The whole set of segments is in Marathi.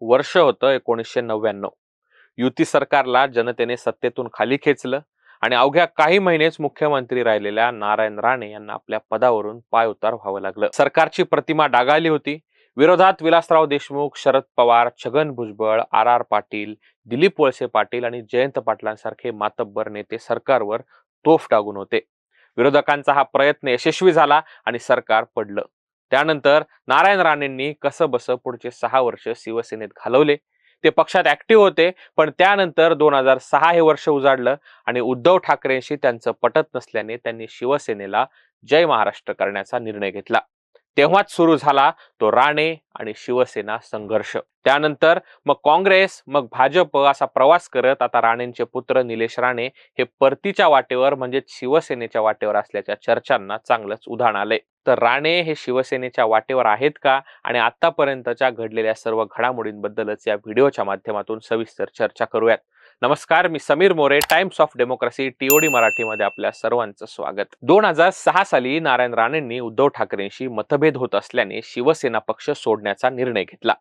वर्ष होतं एकोणीसशे नव्याण्णव. युती सरकारला जनतेने सत्तेतून खाली खेचलं आणि अवघ्या काही महिनेच मुख्यमंत्री राहिलेल्या नारायण राणे यांना आपल्या पदावरून पाय उतार व्हावं लागलं. सरकारची प्रतिमा डागाळली होती. विरोधात विलासराव देशमुख शरद पवार छगन भुजबळ आर आर पाटील दिलीप वळसे पाटील आणि जयंत पाटलांसारखे मातब्बर नेते सरकारवर तोफ टागून होते. विरोधकांचा हा प्रयत्न यशस्वी झाला आणि सरकार पडलं. त्यानंतर नारायण राणेंनी कसं बस पुढचे सहा वर्ष शिवसेनेत घालवले. ते पक्षात ऍक्टिव्ह होते पण त्यानंतर दोन हजार सहा हे वर्ष उजाडलं आणि उद्धव ठाकरेंशी त्यांचं पटत नसल्याने त्यांनी शिवसेनेला जय महाराष्ट्र करण्याचा निर्णय घेतला. तेव्हाच सुरू झाला तो राणे आणि शिवसेना संघर्ष. त्यानंतर मग काँग्रेस मग भाजप असा प्रवास करत आता राणेंचे पुत्र निलेश राणे हे परतीच्या वाटेवर म्हणजेच शिवसेनेच्या वाटेवर असल्याच्या चर्चांना चांगलंच उधाण आलंय. तर राणे हे शिवसेनेच्या वाटेवर आहेत का? आणि आतापर्यंतच्या घडलेल्या सर्व घडामोडींबद्दलच या व्हिडिओच्या माध्यमातून सविस्तर चर्चा करूयात. नमस्कार मी Sameer More Times of Democracy TOD मराठीमध्ये आपल्या सर्वांचं स्वागत. दोन हजार सहा साली नारायण राणेंनी उद्धव ठाकरेंशी मतभेद होत असल्याने शिवसेना पक्ष सोडण्याचा निर्णय घेतला.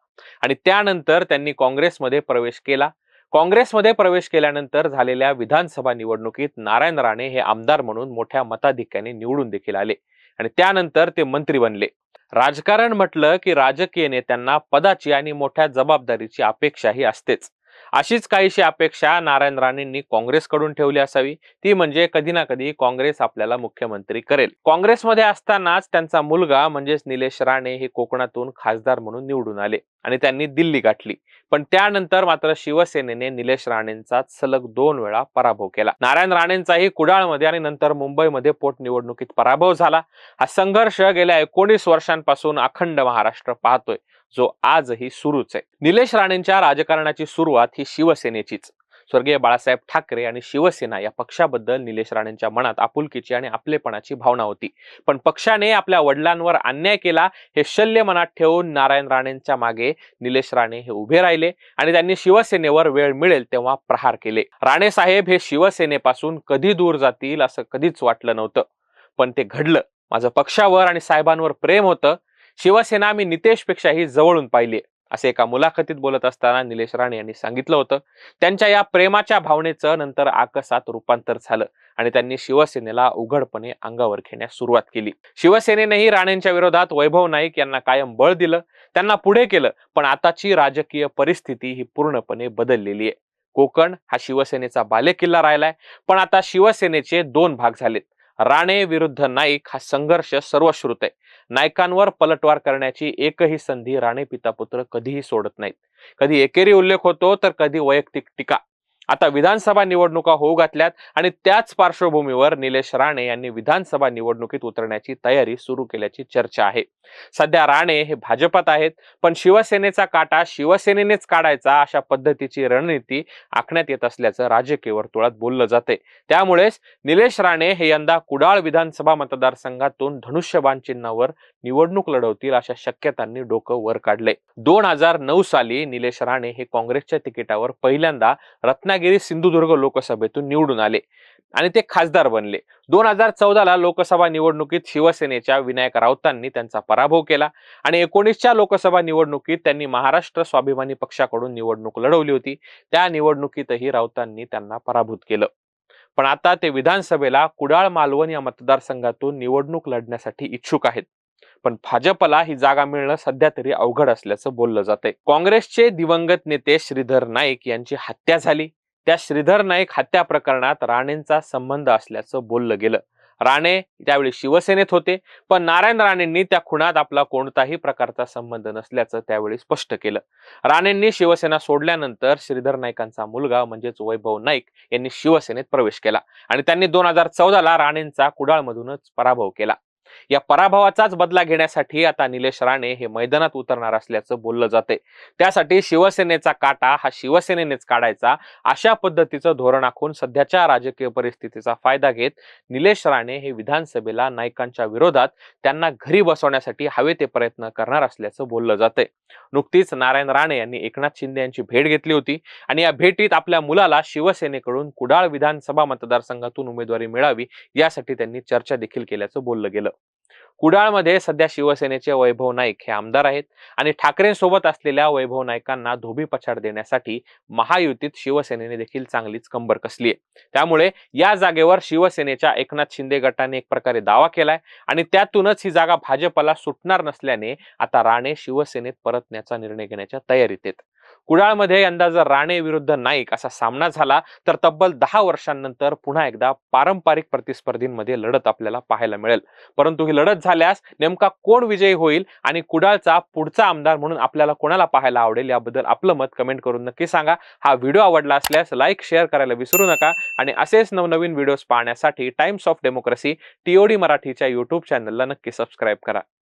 आणि त्यानंतर त्यांनी काँग्रेसमध्ये प्रवेश केला. काँग्रेसमध्ये प्रवेश केल्यानंतर झालेल्या विधानसभा निवडणुकीत नारायण राणे हे आमदार म्हणून मोठ्या मताधिक्याने निवडून देखील आले आणि त्यानंतर ते मंत्री बनले. राजकारण म्हटलं की राजकीय नेत्यांना पदाची आणि मोठ्या जबाबदारीची अपेक्षाही असतेच. अशीच काहीशी अपेक्षा नारायण राणेंनी काँग्रेसकडून ठेवली असावी. ती म्हणजे कधी ना कधी काँग्रेस आपल्याला मुख्यमंत्री करेल. काँग्रेसमध्ये असतानाच त्यांचा मुलगा म्हणजेच निलेश राणे हे कोकणातून खासदार म्हणून निवडून आले. आणि त्यांनी दिल्ली गाठली. पण त्यानंतर मात्र शिवसेनेने निलेश राणेंचा सलग दोन वेळा पराभव केला. नारायण राणेंचाही कुडाळमध्ये आणि नंतर मुंबईमध्ये पोटनिवडणुकीत पराभव झाला. हा संघर्ष गेल्या एकोणीस वर्षांपासून अखंड महाराष्ट्र पाहतोय. जो आजही सुरूच आहे. निलेश राणेंच्या राजकारणाची सुरुवात ही शिवसेनेचीच. स्वर्गीय बाळासाहेब ठाकरे आणि शिवसेना या पक्षाबद्दल निलेश राणेंच्या मनात आपुलकीची आणि आपलेपणाची भावना होती. पण पक्षाने आपल्या वडिलांवर अन्याय केला हे शल्य मनात ठेवून नारायण राणेंच्या मागे निलेश राणे हे उभे राहिले आणि त्यांनी शिवसेनेवर वेळ मिळेल तेव्हा प्रहार केले. राणे साहेब हे शिवसेनेपासून कधी दूर जातील असं कधीच वाटलं नव्हतं. पण ते घडलं. माझं पक्षावर आणि साहेबांवर प्रेम होतं. शिवसेना मी नितेशपेक्षाही जवळून पाहिली. असे एका मुलाखतीत बोलत असताना निलेश राणे यांनी सांगितलं होतं त्यांच्या या प्रेमाच्या भावनेचं नंतर आकसात रूपांतर झालं आणि त्यांनी शिवसेनेला उघडपणे अंगावर घेण्यास सुरुवात केली. शिवसेनेनेही राणेंच्या विरोधात वैभव नाईक यांना कायम बळ दिलं त्यांना पुढे केलं पण आताची राजकीय परिस्थिती ही पूर्णपणे बदललेली आहे. कोकण हा शिवसेनेचा बालेकिल्ला राहिलाय पण आता शिवसेनेचे दोन भाग झालेत. राणे विरुद्ध नाईक हा संघर्ष सर्वश्रुत आहे. नायकांवर पलटवार करण्याची एकही संधी राणे पितापुत्र कधीही सोडत नाहीत. कधी एकेरी उल्लेख होतो तर कधी वैयक्तिक टीका. आता विधानसभा निवडणुका होऊ घातल्यात आणि त्याच पार्श्वभूमीवर निलेश राणे यांनी विधानसभा निवडणुकीत उतरण्याची तयारी सुरू केल्याची चर्चा आहे. सध्या राणे हे भाजपात आहेत पण शिवसेनेचा काटा शिवसेनेनेच काढायचा अशा पद्धतीची रणनीती आखण्यात येत असल्याचं राजकीय वर्तुळात बोललं जाते. त्यामुळेच निलेश राणे हे यंदा कुडाळ विधानसभा मतदारसंघातून धनुष्यबाण चिन्हावर निवडणूक लढवतील अशा शक्यतांनी डोकं वर काढले. दोन हजार नऊ साली निलेश राणे हे काँग्रेसच्या तिकिटावर पहिल्यांदा रत्ना रत्नागिरी सिंधुदुर्ग लोकसभेतून निवडून आले आणि ते खासदार बनले. दोन हजार चौदाला लोकसभा निवडणुकीत शिवसेनेच्या विनायक राऊतांनी त्यांचा पराभव केला आणि एकोणीसच्या लोकसभा निवडणुकीत त्यांनी महाराष्ट्र स्वाभिमानी पक्षाकडून निवडणूक लढवली होती. त्या निवडणुकीतही राऊतांनी त्यांना पराभूत केलं. पण आता ते विधानसभेला कुडाळ मालवण या मतदारसंघातून निवडणूक लढण्यासाठी इच्छुक आहेत. पण भाजपला ही जागा मिळणं सध्या तरी अवघड असल्याचं बोललं जातंय. काँग्रेसचे दिवंगत नेते श्रीधर नाईक यांची हत्या झाली. त्या श्रीधर नाईक हत्या प्रकरणात राणेंचा संबंध असल्याचं बोललं गेलं. राणे त्यावेळी शिवसेनेत होते पण नारायण राणेंनी त्या खुणात आपला कोणताही प्रकारचा संबंध नसल्याचं त्यावेळी स्पष्ट केलं. राणेंनी शिवसेना सोडल्यानंतर श्रीधर नाईकांचा मुलगा म्हणजेच वैभव नाईक यांनी शिवसेनेत प्रवेश केला आणि त्यांनी दोन हजार चौदाला राणेंचा कुडाळमधूनच पराभव केला. या पराभवाचाच बदला घेण्यासाठी आता निलेश राणे हे मैदानात उतरणार असल्याचं बोललं जाते त्यासाठी शिवसेनेचा काटा हा शिवसेनेनेच काढायचा अशा पद्धतीचं धोरण आखून सध्याच्या राजकीय परिस्थितीचा फायदा घेत निलेश राणे हे विधानसभेला नायकांच्या विरोधात त्यांना घरी बसवण्यासाठी हवे ते प्रयत्न करणार असल्याचं बोललं जाते नुकतीच नारायण राणे यांनी एकनाथ शिंदे यांची भेट घेतली होती आणि या भेटीत आपल्या मुलाला शिवसेनेकडून कुडाळ विधानसभा मतदारसंघातून उमेदवारी मिळावी यासाठी त्यांनी चर्चा देखील केल्याचं बोललं गेलं. कुडाळमध्ये सध्या शिवसेनेचे वैभव नाईक हे आमदार आहेत आणि ठाकरेंसोबत असलेल्या वैभव नाईकांना धोबी पछाड देण्यासाठी महायुतीत शिवसेनेने देखील चांगलीच कंबर कसली आहे. त्यामुळे या जागेवर शिवसेनेच्या एकनाथ शिंदे गटाने एक प्रकारे दावा केलाय आणि त्यातूनच ही जागा भाजपला सुटणार नसल्याने आता राणे शिवसेनेत परतण्याचा निर्णय घेण्याच्या तयारीत आहेत. कुडाळमध्ये यंदा जर राणे विरुद्ध नाईक असा सामना झाला तर तब्बल दहा वर्षांनंतर पुन्हा एकदा पारंपरिक प्रतिस्पर्धींमध्ये लढत आपल्याला पाहायला मिळेल. परंतु ही लढत झाल्यास नेमका कोण विजयी होईल आणि कुडाळचा पुढचा आमदार म्हणून आपल्याला कोणाला पाहायला आवडेल याबद्दल आपलं मत कमेंट करून नक्की सांगा. हा व्हिडिओ आवडला असल्यास लाईक शेअर करायला विसरू नका आणि असेच नवनवीन व्हिडिओज पाहण्यासाठी टाइम्स ऑफ डेमोक्रेसी टीओडी मराठीच्या युट्यूब चॅनलला नक्की सबस्क्राईब करा.